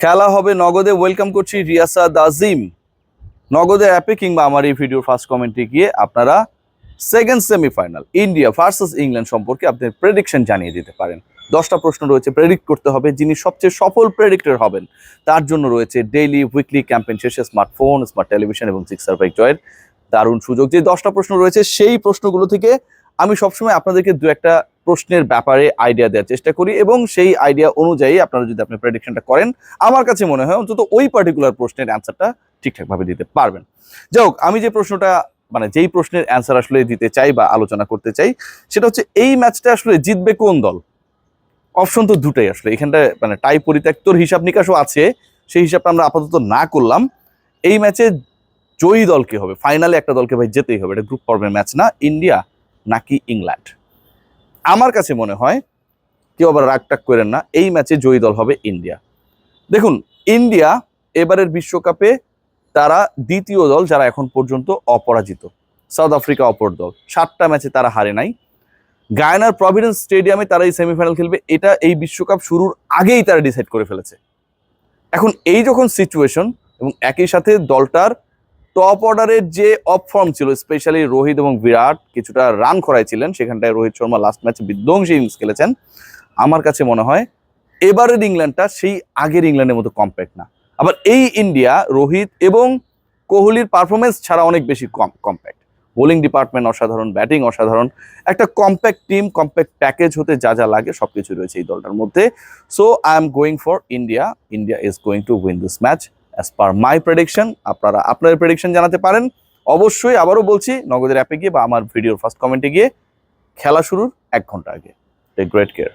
খেলা হবে নগদে। ওয়েলকাম করছি রিয়াসা দাজিম নগদে অ্যাপে কিংবা আমার এই ভিডিওর ফার্স্ট কমেন্টে গিয়ে আপনারা second semifinal India versus England সম্পর্কে আপনাদের প্রেডিকশন জানিয়ে দিতে পারেন। দশটা প্রশ্ন রয়েছে প্রেডিক্ট করতে হবে। যিনি সবচেয়ে সফল প্রেডিক্টর হবেন, তার জন্য রয়েছে ডেইলি উইকলি ক্যাম্পেইন শেষে স্মার্টফোন স্মার্ট টেলিভিশন এবং সিক্সার বাইক জয়ের দারুণ সুযোগ। যে দশটা প্রশ্ন রয়েছে, সেই প্রশ্নগুলো থেকে আমি সবসময় আপনাদেরকে দু একটা প্রশ্নের ব্যাপারে আইডিয়া দেওয়ার চেষ্টা করি এবং সেই আইডিয়া অনুযায়ী আপনারা যদি আপনি প্রেডিকশনটা করেন, আমার কাছে মনে হয় অন্তত ওই পার্টিকুলার প্রশ্নের অ্যান্সারটা ঠিকঠাকভাবে দিতে পারবেন। যাই হোক, আমি যে প্রশ্নটা মানে যেই প্রশ্নের অ্যান্সার আসলে দিতে চাই বা আলোচনা করতে চাই, সেটা হচ্ছে এই ম্যাচটা আসলে জিতবে কোন দল? অপশন তো দুটাই আসলে। এখানটা মানে টাই পরিত্যক্তর হিসাব নিকাশও আছে, সেই হিসাবটা আমরা আপাতত না করলাম। এই ম্যাচে জয়ী দলকে হবে? ফাইনালে একটা দলকে ভাই যেতেই হবে। এটা গ্রুপ পর্বের ম্যাচ না ইন্ডিয়া নাকি ইংল্যান্ড? আমার কাছে মনে হয় কেউ আবার রাগ টাগ করেন না, এই ম্যাচে জয়ী দল হবে ইন্ডিয়া। দেখুন, ইন্ডিয়া এবারের বিশ্বকাপে তারা দ্বিতীয় দল যারা এখন পর্যন্ত অপরাজিত, সাউথ আফ্রিকা অপর দল। সাতটা ম্যাচে তারা হারে নাই। গায়নার প্রভিডেন্স স্টেডিয়ামে তারা এই সেমিফাইনাল খেলবে, এটা এই বিশ্বকাপ শুরুর আগেই তারা ডিসাইড করে ফেলেছে। এখন এই যখন সিচুয়েশন এবং একই সাথে দলটার টপ অর্ডারের যে অফ ফর্ম ছিল স্পেশালি রোহিত এবং বিরাট কিছুটা রান করাইছিলেন। সেখানটায় রোহিত শর্মা লাস্ট ম্যাচে বিধ্বংসী ইনিংস খেলেছেন। আমার কাছে মনে হয়, এবারের ইংল্যান্ডটা সেই আগের ইংল্যান্ডের মতো কম্প্যাক্ট না। আবার এই ইন্ডিয়া রোহিত এবং কোহলির পারফরমেন্স ছাড়া অনেক বেশি কম কম্প্যাক্ট বোলিং ডিপার্টমেন্ট অসাধারণ ব্যাটিং অসাধারণ। একটা কম্প্যাক্ট টিম কম্প্যাক্ট প্যাকেজ হতে যা যা লাগে সব কিছু রয়েছে এই দলটার মধ্যে। So I am going for India India is going to win this match as per my prediction আপনারা আপনাদের প্রেডিকশন জানাতে পারেন। অবশ্যই আবারও বলছি, নগদের অ্যাপে গিয়ে বা আমার ভিডিওর ফার্স্ট কমেন্টে গিয়ে খেলা শুরুর এক ঘণ্টা আগে। Take great care